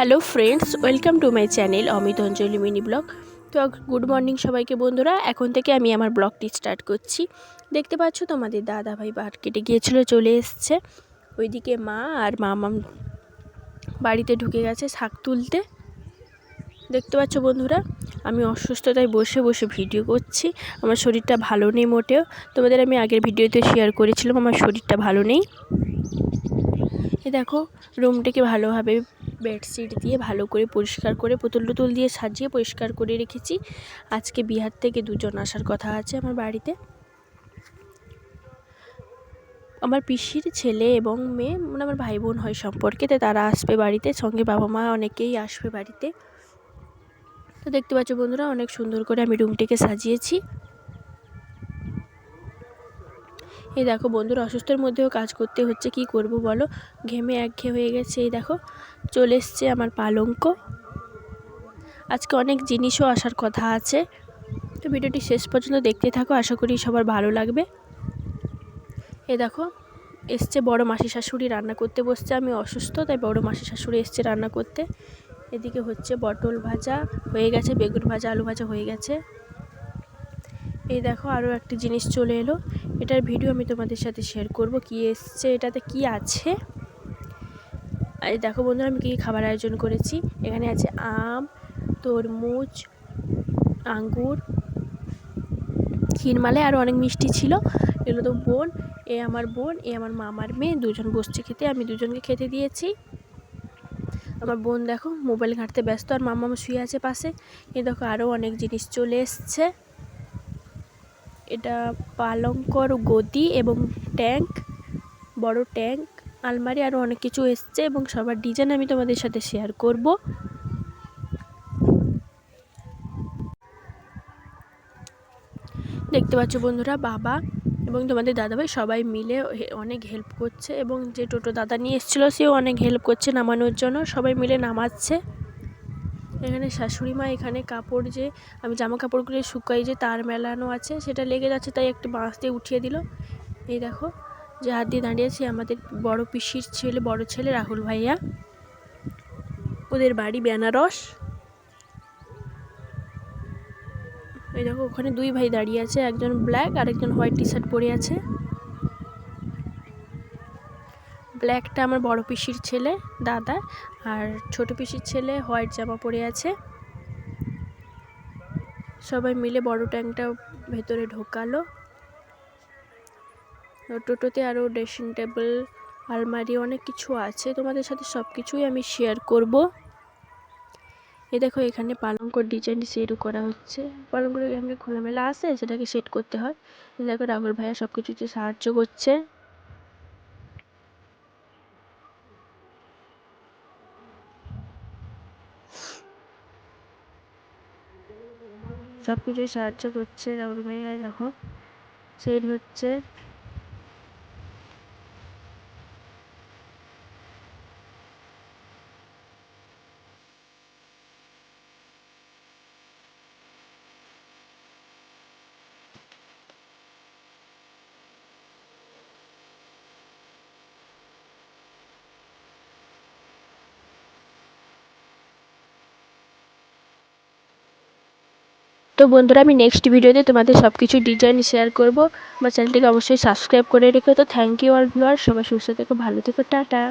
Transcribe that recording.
Hello friends welcome to my channel Amit Anjali mini vlog তো good morning সবাইকে বন্ধুরা, এখন থেকে আমি আমার ব্লগটি স্টার্ট করছি। দেখতে পাচ্ছ তোমাদের দাদা ভাই মার্কেটে গিয়েছিল, চলে এসছে। ওইদিকে মা আর মামাম বাড়িতে ঢুকে গেছে শাক তুলতে। দেখতে পাচ্ছ বন্ধুরা, আমি অসুস্থতায় বসে বসে ভিডিও করছি। আমার শরীরটা ভালো নেই মোটেও। তোমাদের আমি আগের ভিডিওতে শেয়ার করেছিলাম, আমার শরীরটা ভালো নেই। এ দেখো রুমটাকে ভালোভাবে বেডশিট দিয়ে ভালো করে পরিষ্কার করে পুতুল টুতুল দিয়ে সাজিয়ে পরিষ্কার করে রেখেছি। আজকে বিহার থেকে দুজন আসার কথা আছে আমার বাড়িতে। আমার পিসির ছেলে এবং মেয়ে মানে আমার ভাই বোন হয় সম্পর্কে, তো তারা আসবে বাড়িতে, সঙ্গে বাবা মা অনেকেই আসবে বাড়িতে। তো দেখতে পাচ্ছ বন্ধুরা, অনেক সুন্দর করে আমি রুমটিকে সাজিয়েছি। এই দেখো, বন্ধুরা অসুস্থের মধ্যেও কাজ করতে হচ্ছে, কি করব বলো? ঘেমে একঘেয়ে হয়ে গেছে, এই দেখো। চলে এসছে আমার পালঙ্ক। আজকে অনেক জিনিসও আসার কথা আছে। তো ভিডিওটি শেষ পর্যন্ত দেখতে থাকো, আশা করি সবার ভালো লাগবে। এ দেখো, এসছে বড় মাসি শাশুড়ি রান্না করতে বসছে। আমি অসুস্থ, তাই বড় মাসি শাশুড়ি এসছে রান্না করতে। এদিকে হচ্ছে পটল ভাজা, হয়ে গেছে বেগুন ভাজা, আলু ভাজা হয়ে গেছে। এই দেখো, আরও একটি জিনিস চলে এলো। এটার ভিডিও আমি তোমাদের সাথে শেয়ার করব, কি এসছে, এটাতে কি আছে? আর দেখো বন্ধুরা, আমি কী খাবার আয়োজন করেছি। এখানে আছে আম, তরমুজ, আঙ্গুর ক্ষীরমালে আরও অনেক মিষ্টি ছিল। এগুলো তো বোন, এ আমার বোন, এ আমার মামার মেয়ে, দুজন বসছে খেতে, আমি দুজনকে খেতে দিয়েছি। আমার বোন দেখো, মোবাইল ঘাঁটতে ব্যস্ত, আর মামা শুয়ে আছে পাশে। এ দেখো আরও অনেক জিনিস চলে এসছে। এটা পালঙ্কর গদি এবং ট্যাঙ্ক, বড় ট্যাঙ্ক, আলমারি আরও অনেক কিছু এসছে এবং সবার ডিজাইন আমি তোমাদের সাথে শেয়ার করব। দেখতে পাচ্ছ বন্ধুরা, বাবা এবং তোমাদের দাদাভাই সবাই মিলে অনেক হেল্প করছে এবং যে টোটো দাদা নিয়ে এসেছিল, সেও অনেক হেল্প করছে নামানোর জন্য। সবাই মিলে নামাচ্ছে। এখানে শাশুড়ি মা এখানে কাপড় যে, আমি জামা কাপড়গুলো শুকাই যে তার মেলানো আছে, সেটা লেগে যাচ্ছে, তাই একটু বাঁশ দিয়ে উঠিয়ে দিল। এই দেখো, যে হাত দিয়ে দাঁড়িয়েছে আমাদের বড় পিসির ছেলে, বড় ছেলে রাহুল ভাইয়া। ওদের বাড়ি বেনারস। এই দেখো, ওখানে দুই ভাই দাঁড়িয়ে আছে, একজন ব্ল্যাক আর একজন হোয়াইট টি শার্ট পরে আছে। ব্ল্যাকটা আমার বড় পিসির ছেলে, দাদা। আর ছোট পিসির ছেলে হোয়াইট জামা পরে আছে। সবাই মিলে বড় ট্যাঙ্কটা ভেতরে ঢোকালো। টোটোতে আরও ড্রেসিং টেবিল, আলমারি অনেক কিছু আছে। তোমাদের সাথে সব কিছুই আমি শেয়ার করব। এ দেখো, এখানে পালঙ্কর ডিজাইন সেটও করা হচ্ছে। পালঙ্কর এখানে খোলামেলা আছে, সেটাকে সেট করতে হয়। দেখো, রাহুল ভাইয়া সব কিছুতে সাহায্য করছে। সব কিছুই সাহায্য করছে এখন সেই হচ্ছে। তো বন্ধুরা, আমি নেক্সট ভিডিওতে তোমাদের সব কিছু ডিজাইন শেয়ার করব। আমার চ্যানেলটিকে অবশ্যই সাবস্ক্রাইব করে রেখো। তো থ্যাংক ইউ অল ভিউয়ার সবাই সুস্থ থেকো, ভালো থেকো, টাটা।